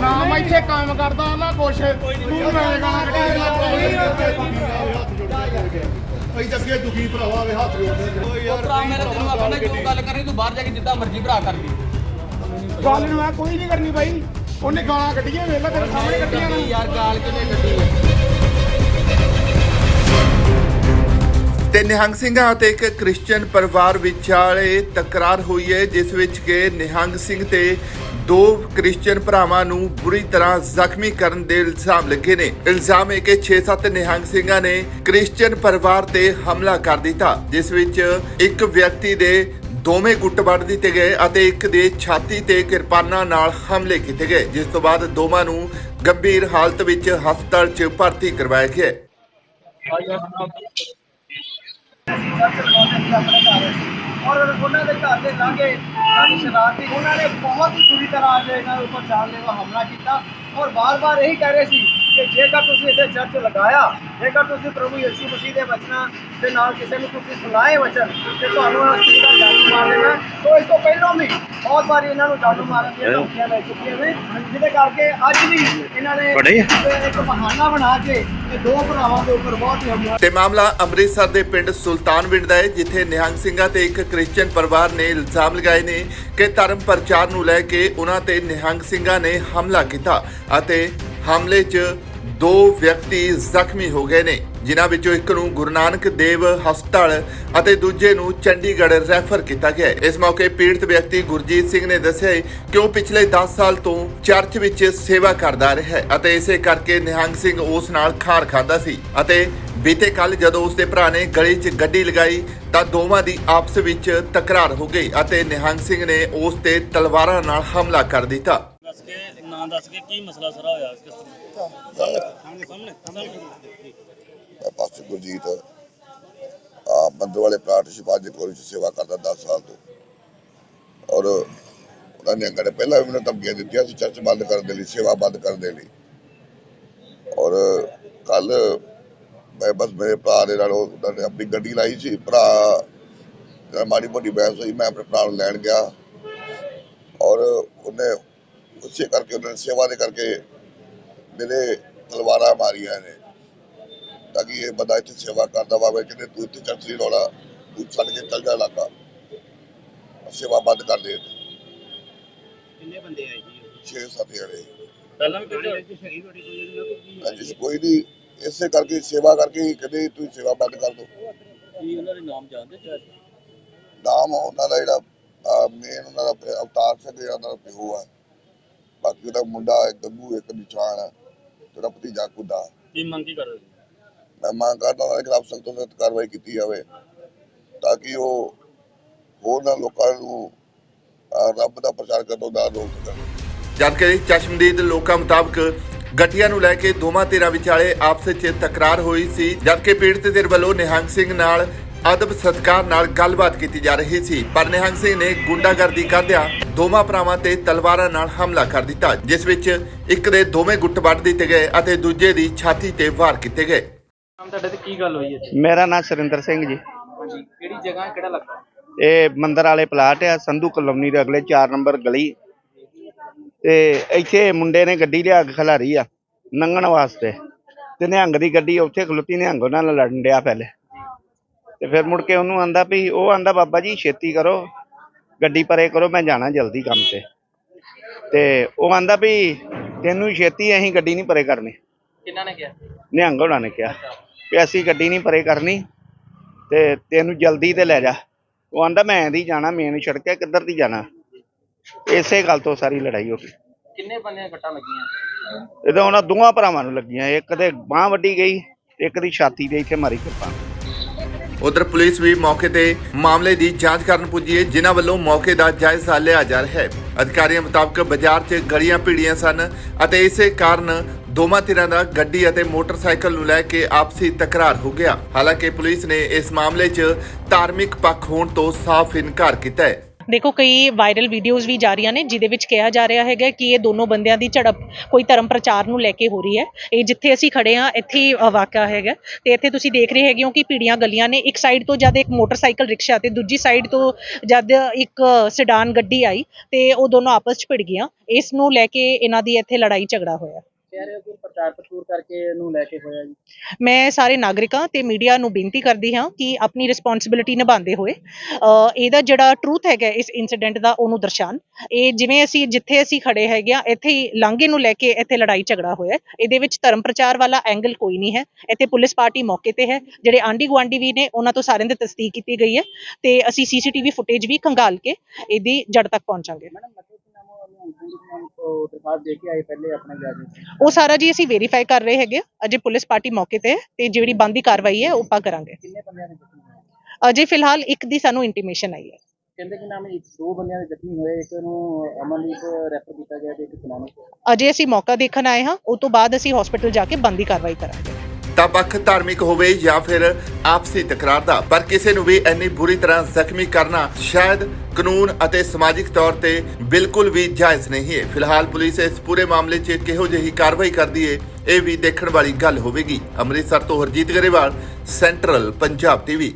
ਨਾ ਮੈਂ ਇੱਥੇ ਕੰਮ ਕਰਦਾ ਨਾ ਕੁਛ। ਤੂੰ ਮੇਰੇ ਗਾਣਾ ਅਸੀਂ ਤਾਂ ਅੱਗੇ ਦੁਖੀ ਭਰਾਵਾ ਵੇ ਹੱਥ ਜੋੜਦੇ ਉਹ ਭਰਾ ਮੇਰਾ ਤੈਨੂੰ ਆਪਣਾ ਜੋ ਗੱਲ ਕਰਨੀ ਤੂੰ ਬਾਹਰ ਜਾ ਕੇ ਜਿੱਦਾਂ ਮਰਜ਼ੀ ਭਰਾ ਕਰਦੀ ਗੱਲ ਨੂੰ ਆ ਕੋਈ ਨਹੀਂ ਕਰਨੀ ਬਾਈ। ਉਹਨੇ ਗਾਲਾਂ ਕੱਢੀਆਂ ਵੇਖ ਲੈ ਤੇਰੇ ਸਾਹਮਣੇ ਕੱਢੀਆਂ ਨੇ। ਯਾਰ ਗਾਲ ਕਿਨੇ ਕੱਢੀ ਤੇ ਨਿਹੰਗ ਸਿੰਘਾਂ ਅਤੇ ਇੱਕ ਕ੍ਰਿਸਚੀਅਨ ਪਰਿਵਾਰ ਵਿਚਾਲੇ ਤਕਰਾਰ ਹੋਈ ਹੈ, ਜਿਸ ਵਿੱਚ ਕਿ ਨਿਹੰਗ ਸਿੰਘ ਤੇ ਦੋ ਕ੍ਰਿਸਚੀਅਨ ਭਰਾਵਾਂ ਨੂੰ ਬੁਰੀ ਤਰ੍ਹਾਂ ਜ਼ਖਮੀ ਕਰਨ ਦੇ ਇਲਜ਼ਾਮ ਲੱਗੇ ਨੇ। ਇਲਜ਼ਾਮ ਹੈ ਕਿ 6-7 ਨਿਹੰਗ ਸਿੰਘਾਂ ਨੇ ਕ੍ਰਿਸਚੀਅਨ ਪਰਿਵਾਰ ਤੇ ਹਮਲਾ ਕਰ ਦਿੱਤਾ, ਜਿਸ ਵਿੱਚ ਇੱਕ ਵਿਅਕਤੀ ਦੇ ਦੋਵੇਂ ਗੁੱਟ ਵੱਢ ਦਿੱਤੇ ਗਏ ਅਤੇ ਇੱਕ ਦੇ ਛਾਤੀ ਤੇ ਕਿਰਪਾਨਾਂ ਨਾਲ ਹਮਲੇ ਕੀਤੇ ਗਏ, ਜਿਸ ਤੋਂ ਬਾਅਦ ਦੋਵਾਂ ਨੂੰ ਗੰਭੀਰ ਹਾਲਤ ਵਿੱਚ ਹਸਪਤਾਲ 'ਚ ਭਰਤੀ ਕਰਵਾਇਆ ਗਿਆ ਹੈ ਔਰ ਉਹਨਾਂ ਦੇ ਘਰ ਦੇ ਲਾਗੇ ਕਾਫੀ ਸ਼ਰਾਰਤੀ ਉਹਨਾਂ ਨੇ ਬਹੁਤ ਹੀ ਬੁਰੀ ਤਰ੍ਹਾਂ ਅੱਜ ਇਹਨਾਂ ਦੇ ਉੱਪਰ ਜਾਨਲੇਵਾ ਹਮਲਾ ਕੀਤਾ ਔਰ ਬਾਰ-ਬਾਰ ਇਹੀ ਕਹਿ ਰਹੇ ਸੀ ਕਿ ਜੇਕਰ ਤੁਸੀਂ ਇੱਥੇ ਚਰਚ ਲਗਾਇਆ ਜੇਕਰ ਤੁਸੀਂ ਪ੍ਰਭੂ ਯਿਸੂ ਮਸੀਹ ਦੇ ਵਚਨਾਂ ਦੇ ਨਾਲ ਕਿਸੇ ਨੂੰ ਤੁਸੀਂ ਸੁਣਾਏ ਵਚਨ ਤੇ ਤੁਹਾਨੂੰ ਚੀਜ਼ ਦਾ ਜਾਦੂ ਮਾਰ ਦੇਣਾ ਸੋ ਇਸ ਤੋਂ ਪਹਿਲਾਂ ਵੀ ਬਹੁਤ ਵਾਰੀ ਇਹਨਾਂ ਨੂੰ ਜਾਦੂ ਮਾਰਨ ਦੀਆਂ ਧਮਕੀਆਂ ਲੈ ਚੁੱਕੀਆਂ ਨੇ ਜਿਹਦੇ ਕਰਕੇ ਅੱਜ ਵੀ ਇਹਨਾਂ ਨੇ ਇੱਕ ਬਹਾਨਾ ਬਣਾ ਕੇ ਇਹ ਦੋ ਭਰਾਵਾਂ ਦੇ ਉੱਪਰ ਬਹੁਤ ਹੀ ਹਮਲਾ ਤੇ ਮਾਮਲਾ ਅੰਮ੍ਰਿਤਸਰ ਦੇ ਪਿੰਡ ਸੁਲਤਾਨਵਿੰਡ ਦਾ ਹੈ ਜਿੱਥੇ ਨਿਹੰਗ ਸਿੰਘਾਂ ਤੇ ਇੱਕ ਕ੍ਰਿਸਚੀਅਨ ਪਰਿਵਾਰ ਨੇ ਇਲਜ਼ਾਮ ਲਗਾਏ ਨੇ ਕਿ ਧਰਮ ਪ੍ਰਚਾਰ ਨੂੰ ਲੈ ਕੇ ਉਹਨਾਂ ਤੇ ਨਿਹੰਗ ਸਿੰਘਾਂ ਨੇ ਹਮਲਾ ਕੀਤਾ ਅਤੇ ਹਮਲੇ 'ਚ ਦੋ ਵਿਅਕਤੀ ਜ਼ਖਮੀ ਹੋ ਗਏ ਨੇ। ਜਿਨ੍ਹਾਂ ਵਿੱਚੋਂ ਇੱਕ ਨੂੰ ਗੁਰੂ ਨਾਨਕ ਦੇਵ ਹਸਪਤਾਲ ਅਤੇ ਦੂਜੇ ਨੂੰ ਚੰਡੀਗੜ੍ਹ ਰੈਫਰ ਕੀਤਾ ਗਿਆ ਇਸ ਮੌਕੇ ਪੀੜਤ ਵਿਅਕਤੀ ਗੁਰਜੀਤ ਸਿੰਘ ਨੇ ਦੱਸਿਆ ਕਿ ਉਹ ਪਿਛਲੇ 10 ਸਾਲ ਤੋਂ ਚਰਚ ਵਿੱਚ ਸੇਵਾ ਕਰਦਾ ਰਿਹਾ ਹੈ ਅਤੇ ਇਸੇ ਕਰਕੇ ਨਿਹੰਗ ਸਿੰਘ ਉਸ ਨਾਲ ਖਾਰ ਖਾਂਦਾ ਸੀ ਅਤੇ ਬੀਤੇ ਕੱਲ ਜਦੋਂ ਉਸ ਦੇ ਭਰਾ ਨੇ ਗਲੀ 'ਚ ਗੱਡੀ ਲਗਾਈ ਤਾਂ ਦੋਵਾਂ ਦੀ ਆਪਸ ਵਿੱਚ ਤਕਰਾਰ ਹੋ ਗਈ ਅਤੇ ਨਿਹੰਗ ਸਿੰਘ ਨੇ ਉਸ ਤੇ ਤਲਵਾਰਾਂ ਨਾਲ ਹਮਲਾ ਕਰ ਦਿੱਤਾ। ਦੱਸ ਕੇ ਨਾਂ ਦੱਸ ਕੇ ਕੀ ਮਸਲਾ ਸਾਰਾ ਹੋਇਆ ਕਿਸ ਤਰ੍ਹਾਂ ਸਾਹਮਣੇ। ਸਾਹਮਣੇ ਪਾਸਟਰ ਗੁਰਜੀਤ। ਆ ਬੰਦਰ ਵਾਲੇ ਪਲਾਟ ਸ਼ਿਵਾਜ ਦੇ ਕੋਲ ਸੇਵਾ ਕਰਦਾ 10 ਸਾਲ ਤੋਂ। ਔਰ ਉਹਨਾਂ ਨੇ ਅੰਗੜੇ ਪਹਿਲਾਂ ਵੀ ਮੈਨੂੰ ਧਮਕੀਆਂ ਦਿੱਤੀਆਂ ਸੀ ਚਰਚ ਬੰਦ ਕਰਨ ਦੇ ਲਈ ਸੇਵਾ ਬੰਦ ਕਰਨ ਦੇ ਲਈ। ਔਰ ਕੱਲ ਮੈਂ ਬਸ ਮੇਰੇ ਭਰਾ ਦੇ ਨਾਲ ਉਹ- ਉਹਨਾਂ ਨੇ ਆਪਣੀ ਗੱਡੀ ਲਾਈ ਸੀ। ਭਰਾ ਮਾੜੀ ਮੋਟੀ ਬਹਿਸ ਹੋਈ ਮੈਂ ਆਪਣੇ ਭਰਾ ਨੂੰ ਲੈਣ ਗਿਆ। ਔਰ ਉਹਨੇ ਉਸੇ ਕਰਕੇ ਉਹਨਾਂ ਨੇ ਸੇਵਾ ਦੇ ਕਰਕੇ ਮੇਰੇ ਤਲਵਾਰਾਂ ਮਾਰੀਆਂ ਨੇ ਤਾਂ ਕਿ ਇਹ ਬੰਦਾ ਇੱਥੇ ਸੇਵਾ ਕਰਦਾ ਵਾ ਕਿਤੇ ਤੂੰ ਇੱਥੇ ਨਹੀਂ ਲਾਉਣਾ ਤੂੰ ਛੱਡ ਕੇ ਚੱਲ ਜਾ ਇਲਾਕਾ ਸੇਵਾ ਬੰਦ ਕਰ ਦੇ ਕਿੰਨੇ ਬੰਦੇ ਆਏ ਜੀ? 6-7 ਜਣੇ। ਪਹਿਲਾਂ ਵੀ ਕੋਈ ਸ਼ਹੀਦ ਹੋਣੀ ਕੋਈ ਹਾਂਜੀ ਕੋਈ ਨਹੀਂ। ਇਸੇ ਕਰਕੇ ਸੇਵਾ ਕਰਕੇ ਹੀ ਕਦੇ ਤੂੰ ਸੇਵਾ ਬੰਦ ਕਰ ਦੋ। ਕੀ ਉਹਨਾਂ ਦੇ ਨਾਮ ਜਾਣਦੇ ਚਾਹ ਨਾਮ ਉਹਨਾਂ ਦਾ ਜਿਹੜਾ ਮੇਨ ਉਹਨਾਂ ਦਾ ਅਵਤਾਰ ਸਿੰਘ ਜਿਹੜਾ ਉਹਨਾਂ ਦਾ ਪਿਓ ਆ। ਬਾਕੀ ਉਹਦਾ ਮੁੰਡਾ ਇੱਕ ਗੱਗੂ ਇੱਕ ਨਿਸ਼ਾਨ ਆ ਜਿਹੜਾ ਭਤੀਜਾ ਕੁੱਦਾ ਕੀ ਮੰਗ ਕੀ ਕਰਦੇ ਮੈਂ ਮੰਗ ਕਰਦਾ ਉਹਨਾਂ ਦੇ ਖਿਲਾਫ ਸਖਤ ਤੋਂ ਸਖਤ ਕਾਰਵਾਈ ਕੀਤੀ ਜਾਵੇ ਤਾਂ ਕਿ ਉਹ ਹੋਰ ਨਾ ਲੋਕਾਂ ਨੂੰ ਅਹ, ਰੱਬ ਦਾ ਪ੍ਰਚਾਰ ਕਰਨ ਤੋਂ ਨਾ ਰੋਕ ਸਕਣ। ਜਦਕਿ ਚਸ਼ਮਦੀਦ ਲੋਕਾਂ ਮੁਤਾਬਕ ਗੱਡੀਆਂ ਨੂੰ ਲੈ ਕੇ ਦੋਵਾਂ ਧਿਰਾਂ ਵਿਚਾਲੇ ਆਪਸ ਵਿੱਚ ਤਕਰਾਰ ਹੋਈ ਸੀ। ਜਦਕਿ ਪੀੜਤ ਧਿਰ ਵੱਲੋਂ ਨਿਹੰਗ ਸਿੰਘ ਨਾਲ ਅਦਬ ਸਤਕਾਰ ਨਾਲ ਗੱਲਬਾਤ ਕੀਤੀ ਜਾ ਰਹੀ ਸੀ। ਪਰ ਨਿਹੰਗ ਸਿੰਘ ਨੇ ਗੁੰਡਾਗਰਦੀ ਕਰਦਿਆਂ ਦੋਵਾਂ ਭਰਾਵਾਂ ਤੇ ਤਲਵਾਰਾਂ ਨਾਲ ਹਮਲਾ ਕਰ ਦਿੱਤਾ ਜਿਸ ਵਿੱਚ ਇੱਕ ਦੇ ਦੋਵੇਂ ਗੁੱਟ ਵੱਢ ਦਿੱਤੇ ਗਏ ਅਤੇ ਦੂਜੇ ਦੀ ਛਾਤੀ ਤੇ ਵਾਰ ਕੀਤੇ ਗਏ। ਨਾਮ ਤੁਹਾਡੇ ਤੇ ਕੀ ਗੱਲ ਹੋਈ ਹੈ ਮੇਰਾ ਨਾਮ ਸੁਰਿੰਦਰ ਸਿੰਘ ਜੀ। ਹਾਂਜੀ ਕਿਹੜੀ ਜਗ੍ਹਾ ਕਿਹੜਾ ਲੱਗਾ ਇਹ ਮੰਦਰ ਵਾਲੇ ਪਲਾਟ ਆ ਸੰਧੂ ਕਲੋਨੀ ਦੇ ਅਗਲੇ 4 ਨੰਬਰ ਗਲੀ। ਤੇ ਇੱਥੇ ਮੁੰਡੇ ਨੇ ਗੱਡੀ ਲਿਆ ਕੇ ਖਲਾਰੀ ਆ ਲੰਘਣ ਵਾਸਤੇ। ਤੇ ਨਿਹੰਗ ਦੀ ਗੱਡੀ ਉੱਥੇ ਖਲੋਤੀ ਨਿਹੰਗ ਉਹਨਾਂ ਨਾਲ ਲੜਨ ਡਿਆ ਪਹਿਲੇ। ਤੇ ਫਿਰ ਮੁੜ ਕੇ ਉਹਨੂੰ ਆਂਦਾ ਵੀ ਉਹ ਆਂਦਾ ਬਾਬਾ ਜੀ ਛੇਤੀ ਕਰੋ। ਗੱਡੀ ਪਰੇ ਕਰੋ ਮੈਂ ਜਾਣਾ ਜਲਦੀ ਕੰਮ ਤੇ। ਤੇ ਉਹ ਆਂਦਾ ਵੀ ਤੈਨੂੰ ਛੇਤੀ ਅਸੀਂ ਗੱਡੀ ਨਹੀਂ ਪਰੇ ਕਰਨੀ। ਕਿੰਨਾ ਨੇ ਕਿਹਾ? ਨਿਹੰਗ ਹੋਣਾ ਨੇ ਕਿਹਾ ਵੀ ਅਸੀਂ ਗੱਡੀ ਨਹੀਂ ਪਰੇ ਕਰਨੀ ਤੇ ਤੈਨੂੰ ਜਲਦੀ ਤੇ ਲੈ ਜਾ। ਉਹ ਆਂਦਾ ਮੈਂ ਦੀ ਜਾਣਾ ਮੇਨ ਸੜਕ ਹੈ ਕਿੱਧਰ ਦੀ ਜਾਣਾ? ਇਸੇ ਗੱਲ ਤੋਂ ਸਾਰੀ ਲੜਾਈ ਹੋ ਗਈ। ਕਿੰਨੇ ਬੰਦੇ ਕੱਟਾਂ ਲੱਗੀਆਂ? ਇਹ ਤਾਂ ਉਹਨਾਂ ਦੋਵਾਂ ਭਰਾਵਾਂ ਨੂੰ ਲੱਗੀਆਂ ਇੱਕ ਤੇ ਬਾਹ ਵੱਡੀ ਗਈ ਇੱਕ ਦੀ ਛਾਤੀ ਤੇ ਇੱਥੇ ਮਾਰੀ ਕਿਰਪਾਨ। ਉਧਰ ਪੁਲਿਸ ਵੀ ਮੌਕੇ ਤੇ ਮਾਮਲੇ ਦੀ ਜਾਂਚ ਕਰਨ ਪੁੱਜੀ ਹੈ, ਜਿਨ੍ਹਾਂ ਵੱਲੋਂ ਮੌਕੇ ਦਾ ਜਾਇਜ਼ਾ ਲਿਆ ਜਾ ਰਿਹਾ ਹੈ। ਅਧਿਕਾਰੀਆਂ ਮੁਤਾਬਕ ਬਾਜ਼ਾਰ 'ਚ ਗਲੀਆਂ ਭੀੜੀਆਂ ਸਨ ਅਤੇ ਇਸੇ ਕਾਰਨ ਦੋਵਾਂ ਧਿਰਾਂ ਦਾ ਗੱਡੀ ਅਤੇ ਮੋਟਰਸਾਈਕਲ ਨੂੰ ਲੈ ਕੇ ਆਪਸੀ ਤਕਰਾਰ ਹੋ ਗਿਆ। ਹਾਲਾਂਕਿ ਪੁਲਿਸ ਨੇ ਇਸ ਮਾਮਲੇ 'ਚ ਧਾਰਮਿਕ ਪੱਖ ਹੋਣ ਤੋਂ ਸਾਫ਼ ਇਨਕਾਰ ਕੀਤਾ ਹੈ। ਦੇਖੋ ਕਈ ਵਾਇਰਲ ਵੀਡੀਓਜ਼ ਵੀ ਜਾ ਰਹੀਆਂ ਨੇ ਜਿਹਦੇ ਵਿੱਚ ਕਿਹਾ ਜਾ ਰਿਹਾ ਹੈਗਾ ਕਿ ਇਹ ਦੋਨੋਂ ਬੰਦਿਆਂ ਦੀ ਝੜਪ ਕੋਈ ਧਰਮ ਪ੍ਰਚਾਰ ਨੂੰ ਲੈ ਕੇ ਹੋ ਰਹੀ ਹੈ। ਇਹ ਜਿੱਥੇ ਅਸੀਂ ਖੜੇ ਆ ਇੱਥੇ ਹੀ ਅ, ਵਾਕਿਆ ਹੈਗਾ। ਤੇ ਇੱਥੇ ਤੁਸੀਂ ਦੇਖ ਰਹੇ ਹੈਗੇ ਹੋ ਕਿ ਭੀੜੀਆਂ ਗਲੀਆਂ ਨੇ। ਇੱਕ ਸਾਈਡ ਤੋਂ ਜਦ ਇੱਕ ਮੋਟਰਸਾਈਕਲ ਰਿਕਸ਼ਾ ਤੇ ਦੂਜੀ ਸਾਈਡ ਤੋਂ ਜਦ ਇੱਕ ਸਿਡਾਨ ਗੱਡੀ ਆਈ ਤੇ ਉਹ ਦੋਨੋਂ ਆਪਸ 'ਚ ਭਿੜ ਗਈਆਂ। ਇਸ ਨੂੰ ਲੈ ਕੇ ਇਹਨਾਂ ਦੀ ਇੱਥੇ ਲੜਾਈ ਝਗੜਾ ਹੋਇਆ। ਕਹਿ ਰਹੇ ਹੋ ਕਿ ਪ੍ਰਚਾਰ ਪ੍ਰਚੂਰ ਕਰਕੇ ਇਹਨੂੰ ਲੈ ਕੇ ਹੋਇਆ ਜੀ? ਮੈਂ ਸਾਰੇ ਨਾਗਰਿਕਾਂ ਤੇ ਮੀਡੀਆ ਨੂੰ ਬੇਨਤੀ ਕਰਦੀ ਹਾਂ ਕਿ ਆਪਣੀ ਰਿਸਪੌਂਸਿਬਿਲਿਟੀ ਨਿਭਾਉਂਦੇ ਹੋਏ ਅ, ਇਹਦਾ ਜਿਹੜਾ ਟਰੂਥ ਹੈਗਾ ਇਸ ਇਨਸੀਡੈਂਟ ਦਾ ਉਹਨੂੰ ਦਰਸਾਨ ਇਹ ਜਿਵੇਂ ਅਸੀਂ ਜਿੱਥੇ ਅਸੀਂ ਖੜੇ ਹੈਗੇ ਆ ਇੱਥੇ ਹੀ ਲਾਂਘੇ ਨੂੰ ਲੈ ਕੇ ਇੱਥੇ ਲੜਾਈ ਝਗੜਾ ਹੋਇਆ ਹੈ। ਇਹਦੇ ਵਿੱਚ ਧਰਮ ਪ੍ਰਚਾਰ ਵਾਲਾ ਐਂਗਲ ਕੋਈ ਨਹੀਂ ਹੈ। ਇੱਥੇ ਪੁਲਿਸ ਪਾਰਟੀ ਮੌਕੇ ਤੇ ਹੈ। ਜਿਹੜੇ ਆਂਢੀ ਗੁਆਂਢੀ ਵੀ ਨੇ ਉਹਨਾਂ ਤੋਂ ਸਾਰਿਆਂ ਦੀ ਤਸਦੀਕ ਕੀਤੀ ਗਈ ਹੈ ਤੇ ਅਸੀਂ ਸੀਸੀਟੀਵੀ ਫੁਟੇਜ ਵੀ ਖੰਗਾਲ ਕੇ ਇਹਦੀ ਜੜ ਤੱਕ ਪਹੁੰਚਾਂਗੇ। ਮੈਡਮ ਮਤਲਬ ਤੋਂ ਦਰਖਾਸਤ ਦੇ ਕੇ ਆਏ ਪਹਿਲੇ ਆਪਣੇ ਜਾ ਕੇ ਉਹ ਸਾਰਾ ਜੀ ਅਸੀਂ ਵੈਰੀਫਾਈ ਕਰ ਰਹੇ ਹੈਗੇ ਆ। ਅਜੇ ਪੁਲਿਸ ਪਾਰਟੀ ਮੌਕੇ ਤੇ ਹੈ ਤੇ ਜਿਹੜੀ ਬੰਦੀ ਕਾਰਵਾਈ ਹੈ ਉਹ ਆਪਾਂ ਕਰਾਂਗੇ। ਕਿੰਨੇ ਬੰਦਿਆਂ ਨੇ ਜ਼ਖਮੀ ਹੋਏ? ਅਜੇ ਫਿਲਹਾਲ ਇੱਕ ਦੀ ਸਾਨੂੰ ਇੰਟੀਮੇਸ਼ਨ ਆਈ ਹੈ। ਕਹਿੰਦੇ ਕਿ ਨਾਮ ਇੱਕ ਦੋ ਬੰਦਿਆਂ ਦੇ ਜ਼ਖਮੀ ਹੋਏ ਇੱਕ ਨੂੰ ਅਮਨਦੀਪ ਰੈਫਰ ਕੀਤਾ ਗਿਆ ਤੇ ਇੱਕ ਸੁਨਾਮੀ। ਅਜੇ ਅਸੀਂ ਮੌਕਾ ਦੇਖਣ ਆਏ ਹਾਂ ਉਹ ਤੋਂ ਬਾਅਦ ਅਸੀਂ ਹਸਪੀਟਲ ਜਾ ਕੇ ਬੰਦੀ ਕਾਰਵਾਈ ਕਰਾਂਗੇ। ਤਾਂ ਪੱਖ ਧਾਰਮਿਕ ਹੋਵੇ ਜਾਂ ਫਿਰ ਆਪਸੀ ਤਕਰਾਰ ਦਾ। ਪਰ ਕਿਸੇ ਨੂੰ ਵੀ ਇੰਨੀ ਬੁਰੀ ਤਰ੍ਹਾਂ ਜ਼ਖਮੀ ਕਰਨਾ ਸ਼ਾਇਦ ਕਾਨੂੰਨ ਅਤੇ ਸਮਾਜਿਕ ਤੌਰ ਤੇ ਬਿਲਕੁਲ ਵੀ ਜਾਇਜ਼ ਨਹੀਂ ਹੈ। ਫਿਲਹਾਲ ਪੁਲਿਸ ਇਸ ਪੂਰੇ ਮਾਮਲੇ 'ਚ ਕਿਹੋ ਜਿਹੀ ਕਾਰਵਾਈ ਕਰਦੀ ਹੈ, ਇਹ ਵੀ ਦੇਖਣ ਵਾਲੀ ਗੱਲ ਹੋਵੇਗੀ। ਅੰਮ੍ਰਿਤਸਰ ਤੋਂ ਹਰਜੀਤ ਗਰੇਵਾਲ, ਸੈਂਟਰਲ ਪੰਜਾਬ ਟੀਵੀ।